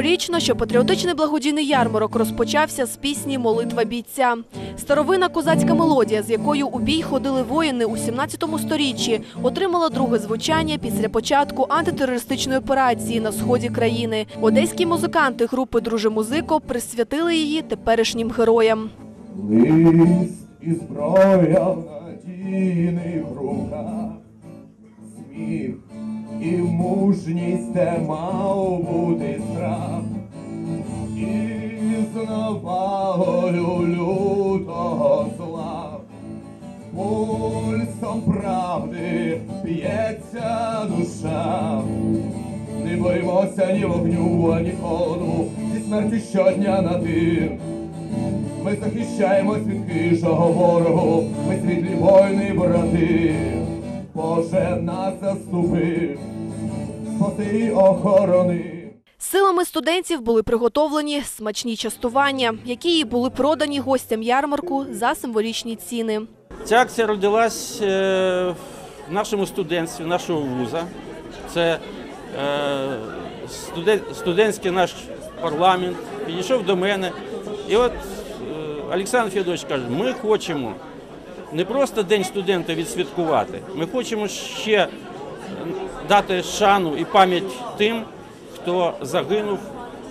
Цьогорічно, що патріотичний благодійний ярмарок розпочався з пісні Молитва бійця. Старовина козацька мелодія, з якою у бій ходили воїни у 17 сторіччі, отримала друге звучання після початку антитерористичної операції на сході країни. Одеські музиканти групи Друже музико присвятили її теперішнім героям. Лист і зброя в надійних руках, сміх мужність те мав бути страх, і з навалою лютого зла, пульсом правди б'ється душа. Не боїмося ні вогню, ані холоду, зі смертю щодня на тим. Ми захищаємось від хижого ворогу, ми світлі воїни, брати. Боже нас заступи, спаси охорони. Силами студентів були приготовлені смачні частування, які і були продані гостям ярмарку за символічні ціни. Ця акція родилась е, в нашому студентстві, нашого вуза. Це е, студентський наш парламент підійшов до мене. І от е, Олександр Федорович каже, ми хочемо не просто День студента відсвяткувати, ми хочемо ще дати шану і пам'ять тим, хто загинув,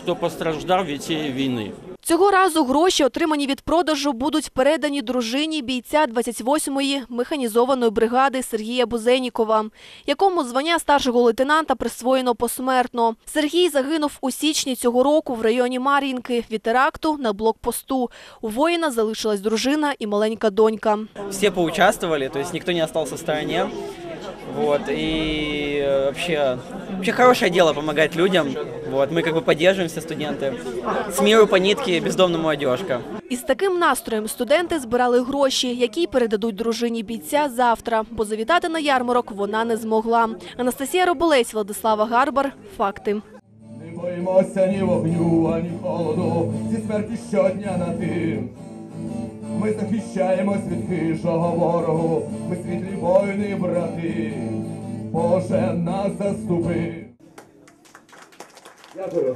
хто постраждав від цієї війни. Цього разу гроші, отримані від продажу, будуть передані дружині бійця 28-ї механізованої бригади Сергія Бузенікова, якому звання старшого лейтенанта присвоєно посмертно. Сергій загинув у січні цього року в районі Мар'їнки від теракту на блокпосту. У воїна залишилась дружина і маленька донька. все поучаствовали, то есть никто не остался в стороне. Вот, и э, вообще, вообще хорошее дело помогать людям. Вот, мы как бы поддерживаем все студенты. С миру по нитке бездомному одежка. Із таким настроєм студенти збирали гроші, які передадуть дружині бійця завтра, бо завітати на ярмарок вона не змогла. Анастасія Роболець, Владислава Гарбар. Факти. Не боїмося ні вогню, ані холоду, зі смертю щодня на тим. Ми захищаємось від хижого ворогу, ми світлі воїни, брати. Боже нас заступи. Дякую.